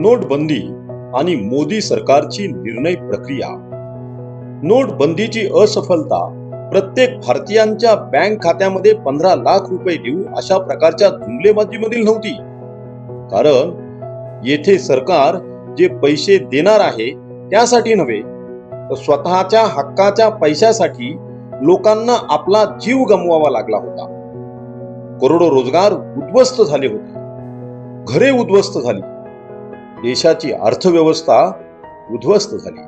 नोटबंदी आणि मोदी सरकारची निर्णय प्रक्रिया. नोटबंदीची असफलता प्रत्येक भारतीयांच्या बँक खात्यामध्ये पंधरा लाख रुपये देऊ अशा प्रकारच्या जुमलेबाजीमधील नव्हती. कारण येथे सरकार जे पैसे देणार आहे त्यासाठी नव्हे तर स्वतःच्या हक्काच्या पैशासाठी लोकांना आपला जीव गमवावा लागला होता. करोडो रोजगार उद्ध्वस्त झाले होते. घरे उद्ध्वस्त झाली. देशाची अर्थव्यवस्था उद्ध्वस्त झाली.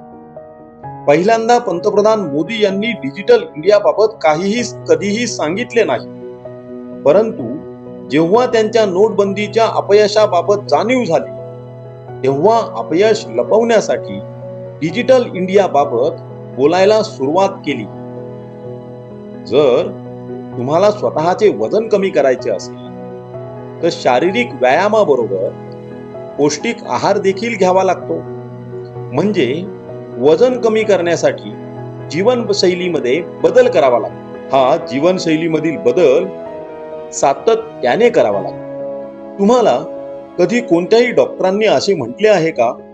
पहिल्यांदा पंतप्रधान मोदी यांनी डिजिटल इंडियाबाबत काहीही कधीही सांगितले नाही. परंतु जेव्हा त्यांच्या नोटबंदीच्या अपयशाबाबत जाणीव झाली तेव्हा अपयश लपवण्यासाठी डिजिटल इंडियाबाबत बोलायला सुरुवात केली. जर तुम्हाला स्वतःचे वजन कमी करायचे असेल तर शारीरिक व्यायामाबरोबर पौष्टिक आहार देखील घ्यावा लागतो. म्हणजे वजन कमी करण्यासाठी जीवनशैलीमध्ये बदल करावा लागतो. हा जीवनशैलीमधील बदल सातत्याने करावा लागतो. तुम्हाला कधी कोणत्याही डॉक्टरांनी असे म्हटले आहे का?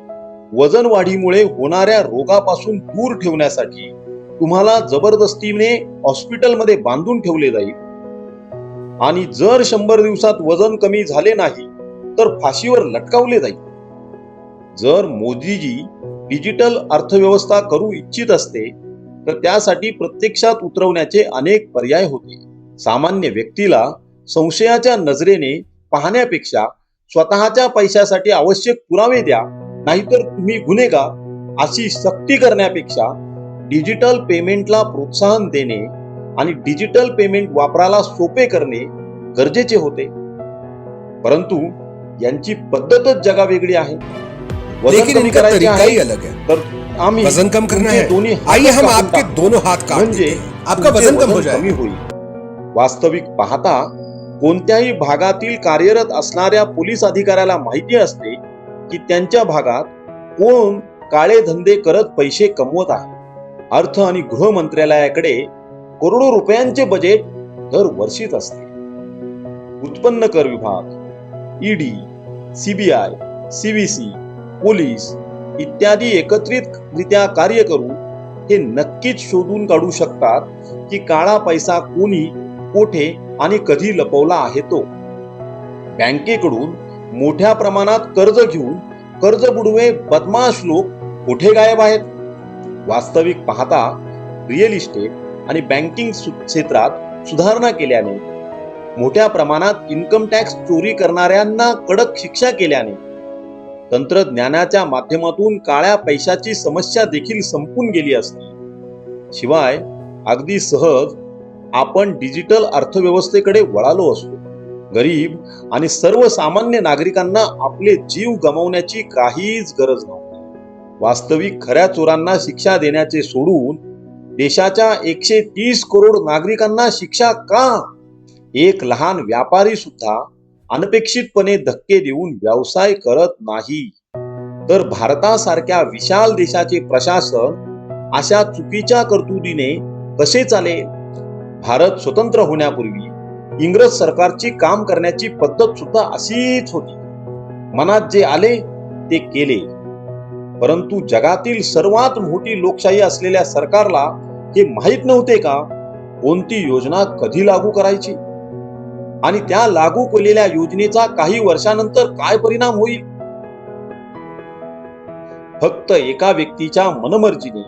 वजन वाढीमुळे होणाऱ्या रोगापासून दूर ठेवण्यासाठी तुम्हाला जबरदस्तीने हॉस्पिटलमध्ये बांधून ठेवले जाईल. आणि जर शंभर दिवसात वजन कमी झाले नाही तर फाशीवर लटकावले जाईल. जर मोदीजी डिजिटल अर्थव्यवस्था करू इच्छित असते तर त्यासाठी प्रत्यक्षात उतरवण्याचे अनेक पर्याय होते. सामान्य व्यक्तीला संशयाच्या नजरेने पाहण्यापेक्षा स्वतःच्या पैशासाठी आवश्यक पुरावे द्या नाहीतर तुम्ही गुन्हेगार अशी सक्ती करण्यापेक्षा डिजिटल पेमेंटला प्रोत्साहन देणे आणि डिजिटल पेमेंट वापराला सोपे करणे गरजेचे होते. परंतु यांची पद्धतच जगावेगळी आहे. वजन करायचे तरीका आहे ही अलग है। तर आम्ही वजन कम करना तुमचे है। दोन्ही हात आइए हम कापून आपके टाकू. दोनों हाथ काट म्हणजे। आपका वजन कम हो कमी होईल. वास्तविक पाहता कोणत्याही भागातील कार्यरत असणाऱ्या पोलीस अधिकाऱ्याला माहिती असते की त्यांच्या भागात कोण काळे धंदे करत पैसे कमवत आहे. अर्थ आणि गृह मंत्रालयाकडे करोडो रुपयांचे बजेट दरवर्षीच असते. उत्पन्न कर विभाग. ईडी सीबीआय सीबीसी पोलीस इत्यादी एकत्रितरित्या कार्य करून हे नक्कीच शोधून काढू शकतात की काळा पैसा कोणी कोठे आणि कधी लपवला आहे तो. बँकेकडून मोठ्या प्रमाणात कर्ज घेऊन कर्ज बुडवे बदमाश लोक कुठे गायब आहेत? वास्तविक पाहता रिअल इस्टेट आणि बँकिंग क्षेत्रात सुधारणा केल्याने मोठ्या प्रमाणात इन्कम टॅक्स चोरी करणाऱ्यांना कडक शिक्षा केल्याने. तंत्रज्ञानाच्या माध्यमातून काळ्या पैशाची समस्या देखील संपून गेली असते. शिवाय अगदी सहज आपण डिजिटल अर्थव्यवस्थेकडे वळालो असतो. गरीब आणि सर्वसामान्य नागरिकांना आपले जीव गमावण्याची काहीच गरज नव्हती. वास्तविक खऱ्या चोरांना शिक्षा देण्याचे सोडून देशाच्या एकशे तीस करोड नागरिकांना शिक्षा का? एक लहान व्यापारी सुद्धा अनपेक्षितपणे धक्के देऊन व्यवसाय करत नाही. तर भारतासारख्या विशाल देशाचे प्रशासन अशा चुकीच्या कर्तुदीने कसे चालेल? भारत स्वतंत्र होण्यापूर्वी इंग्रज सरकारची काम करण्याची पद्धत सुद्धा अशीच होती. मनात जे आले ते केले. परंतु जगातील सर्वात मोठी लोकशाही असलेल्या सरकारला हे माहीत नव्हते का? कोणती योजना कधी लागू करायची? आणि त्या लागू केलेल्या योजनेचा काही वर्षानंतर काय परिणाम होईल? फक्त एका व्यक्तीच्या मनमर्जीने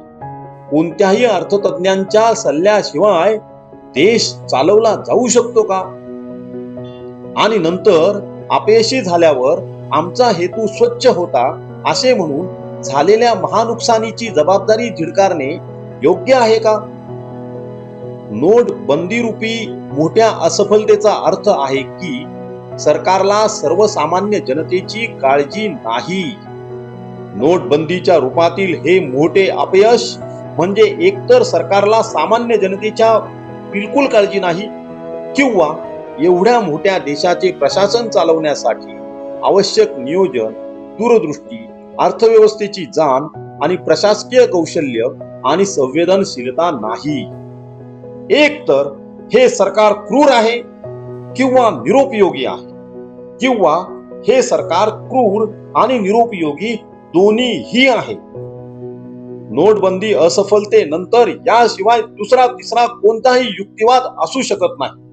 कोणत्याही अर्थतज्ञांच्या सल्ल्याशिवाय देश चालवला जाऊ शकतो का? आणि नंतर अपयशी झाल्यावर आमचा हेतू स्वच्छ होता असे म्हणून झालेल्या महानुकसानीची जबाबदारी झिडकारणे योग्य आहे का? नोट बंदीरूपी मोठ्या असफलतेचा अर्थ आहे की सरकारला सर्वसामान्य जनतेची काळजी नाही. नोटबंदीच्या रूपातील हे मोठे अपयश म्हणजे एकतर सरकारला सामान्य जनतेच्या बिलकुल काळजी नाही किंवा एवढ्या मोठ्या देशाचे प्रशासन चालवण्यासाठी आवश्यक नियोजन दूरदृष्टी अर्थव्यवस्थेची जाण आणि प्रशासकीय कौशल्य आणि संवेदनशीलता नाही. एक तर हे सरकार क्रूर आहे किंवा निरुपयोगी आहे किंवा हे सरकार क्रूर आणि निरुपयोगी दोन्हीही आहे. नोटबंदी असफलतेनंतर याशिवाय दुसरा तिसरा कोणताही युक्तिवाद असू शकत नाही.